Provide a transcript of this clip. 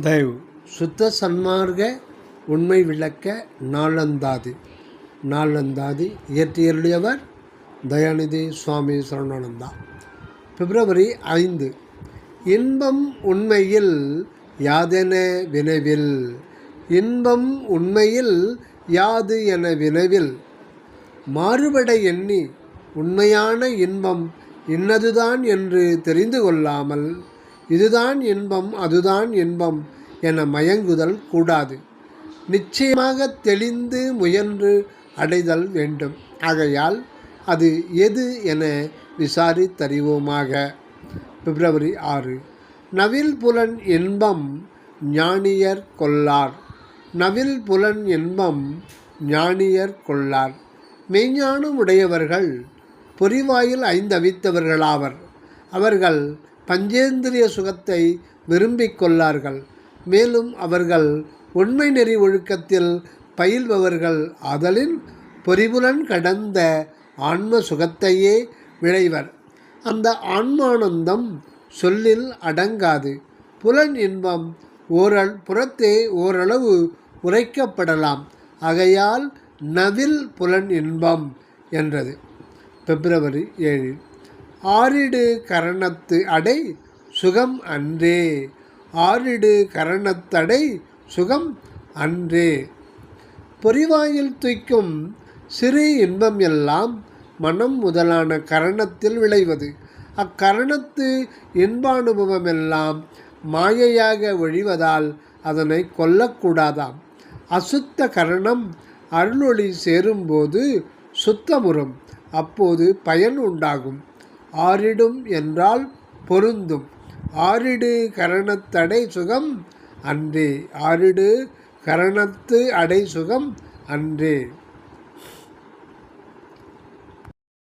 தயவு. சுத்த சன்மார்க்க உண்மை விளக்க நாளந்தாதி. நாளந்தாதி இயற்றியருடையவர் தயாநிதி சுவாமி சரணானந்தா. பிப்ரவரி ஐந்து. இன்பம் உண்மையில் யாதென வினவில்? இன்பம் உண்மையில் யாது என வினவில்? மாறுபட எண்ணி உண்மையான இன்பம் இன்னதுதான் என்று தெரிந்து கொள்ளாமல் இதுதான் இன்பம் அதுதான் இன்பம் என மயங்குதல் கூடாது. நிச்சயமாக தெளிந்து முயன்று அடைதல் வேண்டும். ஆகையால் அது எது என விசாரித்தறிவோமாக பிப்ரவரி ஆறு. நவில் புலன் இன்பம் ஞானியர் கொள்ளார். நவில் புலன் இன்பம் ஞானியர் கொள்ளார். மெய்ஞானம் உடையவர்கள் பொறிவாயில் ஐந்தவித்தவர்களாவர். அவர்கள் பஞ்சேந்திரிய சுகத்தை விரும்பிக் கொள்ளார்கள் மேலும் அவர்கள் உண்மை நெறி ஒழுக்கத்தில் பயில்பவர்கள் ஆதலின் பொறிபுலன் கடந்த ஆன்ம சுகத்தையே விளைவர். அந்த ஆன்மானந்தம் சொல்லில் அடங்காது. புலன் இன்பம் ஓரள் புறத்தே ஓரளவு உரைக்கப்படலாம். ஆகையால் நவில் புலன் இன்பம் என்றது. பிப்ரவரி ஏழில் ஆறிடு கரணத்து அடை சுகம் அன்றே. ஆறிடு கரணத்தடை சுகம் அன்றே. பொறிவாயில் துய்க்கும் சிறு இன்பம் எல்லாம் மனம் முதலான கரணத்தில் விளைவது. அக்கரணத்து இன்பானுபவம் எல்லாம் மாயையாக ஒழிவதால் அதனை கொல்லக்கூடாதாம். அசுத்த கரணம் அருளொளி சேரும்போது சுத்தமுறும். அப்போது பயன் உண்டாகும். ஆறிடும் என்றால் பொருந்தும். ஆறிடு கரணத்தடை சுகம் அன்றே. ஆறிடு கரணத்து அடை சுகம் அன்று.